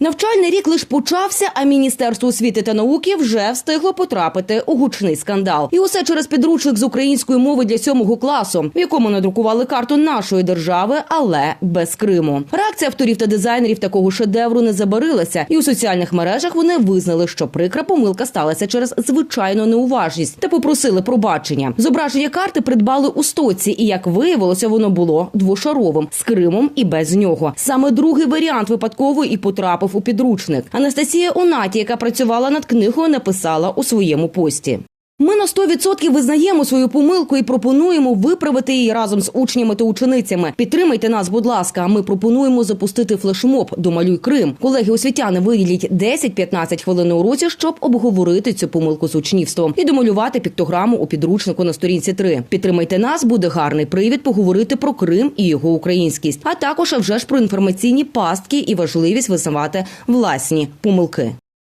Навчальний рік лише почався, а міністерство освіти та науки вже встигло потрапити у гучний скандал. І усе через підручник з української мови для сьомого класу, в якому надрукували карту нашої держави, але без Криму. Реакція авторів та дизайнерів такого шедевру не забарилася, і у соціальних мережах вони визнали, що прикра помилка сталася через звичайну неуважність та попросили пробачення. Зображення карти придбали у стоці, і як виявилося, воно було двошаровим з Кримом і без нього. Саме другий варіант випадково і потрапив у підручник. Анастасія Онаті, яка працювала над книгою, написала у своєму пості. Ми на 100% визнаємо свою помилку і пропонуємо виправити її разом з учнями та ученицями. Підтримайте нас, будь ласка. Ми пропонуємо запустити флешмоб «Домалюй Крим. Колеги освітяни виділять 10-15 хвилин на уроці, щоб обговорити цю помилку з учнівством і домалювати піктограму у підручнику на сторінці 3. Підтримайте нас, буде гарний привід поговорити про Крим і його українськість, а також а вже ж про інформаційні пастки і важливість визнавати власні помилки.